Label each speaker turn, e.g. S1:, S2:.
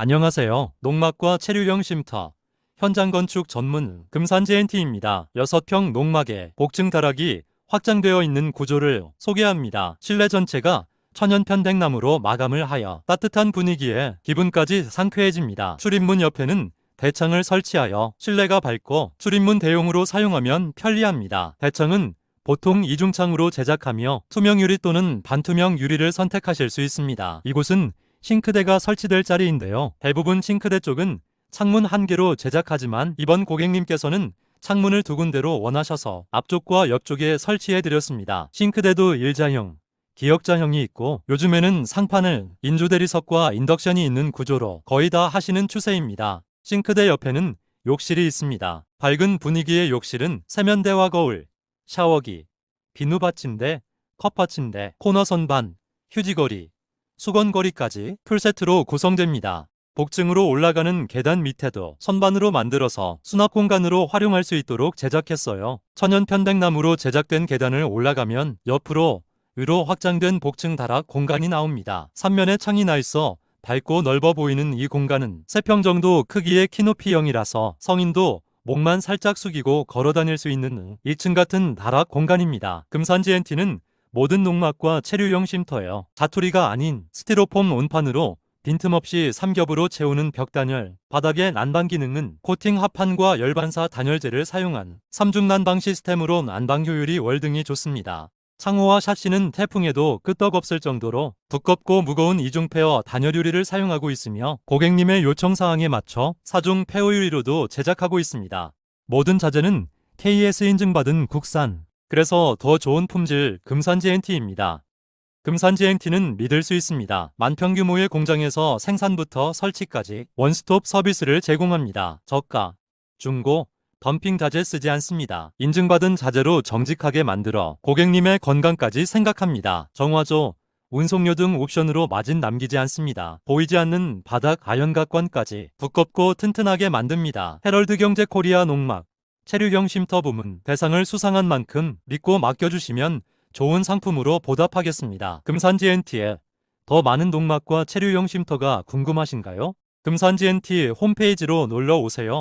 S1: 안녕하세요. 농막과 체류형 쉼터, 현장 건축 전문 금산지 NT입니다. 6평 농막에 복층 다락이 확장되어 있는 구조를 소개합니다. 실내 전체가 천연 편백나무로 마감을 하여 따뜻한 분위기에 기분까지 상쾌해집니다. 출입문 옆에는 대창을 설치하여 실내가 밝고 출입문 대용으로 사용하면 편리합니다. 대창은 보통 이중창으로 제작하며 투명 유리 또는 반투명 유리를 선택하실 수 있습니다. 이곳은 싱크대가 설치될 자리인데요. 대부분 싱크대 쪽은 창문 한 개로 제작하지만 이번 고객님께서는 창문을 두 군데로 원하셔서 앞쪽과 옆쪽에 설치해 드렸습니다. 싱크대도 일자형, 기역자형이 있고 요즘에는 상판을 인조대리석과 인덕션이 있는 구조로 거의 다 하시는 추세입니다. 싱크대 옆에는 욕실이 있습니다. 밝은 분위기의 욕실은 세면대와 거울, 샤워기, 비누 받침대, 컵 받침대, 코너 선반, 휴지거리, 수건거리까지 풀세트로 구성됩니다. 복층으로 올라가는 계단 밑에도 선반으로 만들어서 수납 공간으로 활용할 수 있도록 제작했어요. 천연 편백나무로 제작된 계단을 올라가면 옆으로 위로 확장된 복층 다락 공간이 나옵니다. 3면에 창이 나 있어 밝고 넓어 보이는 이 공간은 3평 정도 크기의 키높이형이라서 성인도 목만 살짝 숙이고 걸어 다닐 수 있는 2층 같은 다락 공간입니다. 금산지 NT는 모든 농막과 체류용 쉼터예요. 자투리가 아닌 스티로폼 온판으로 빈틈없이 삼겹으로 채우는 벽단열, 바닥의 난방 기능은 코팅 합판과 열반사 단열재를 사용한 삼중 난방 시스템으로 난방 효율이 월등히 좋습니다. 창호와 샤시는 태풍에도 끄떡없을 정도로 두껍고 무거운 이중 페어 단열 유리를 사용하고 있으며 고객님의 요청 사항에 맞춰 사중 페어 유리로도 제작하고 있습니다. 모든 자재는 KS 인증받은 국산, 그래서 더 좋은 품질 금산지 NT입니다. 금산지 NT는 믿을 수 있습니다. 만평 규모의 공장에서 생산부터 설치까지 원스톱 서비스를 제공합니다. 저가, 중고, 덤핑 자재 쓰지 않습니다. 인증받은 자재로 정직하게 만들어 고객님의 건강까지 생각합니다. 정화조, 운송료 등 옵션으로 마진 남기지 않습니다. 보이지 않는 바닥 아연각관까지 두껍고 튼튼하게 만듭니다. 헤럴드 경제 코리아 농막, 체류형 쉼터 부문 대상을 수상한 만큼 믿고 맡겨주시면 좋은 상품으로 보답하겠습니다. 금산지 NT에 더 많은 농막과 체류용 쉼터가 궁금하신가요? 금산지 NT 홈페이지로 놀러 오세요.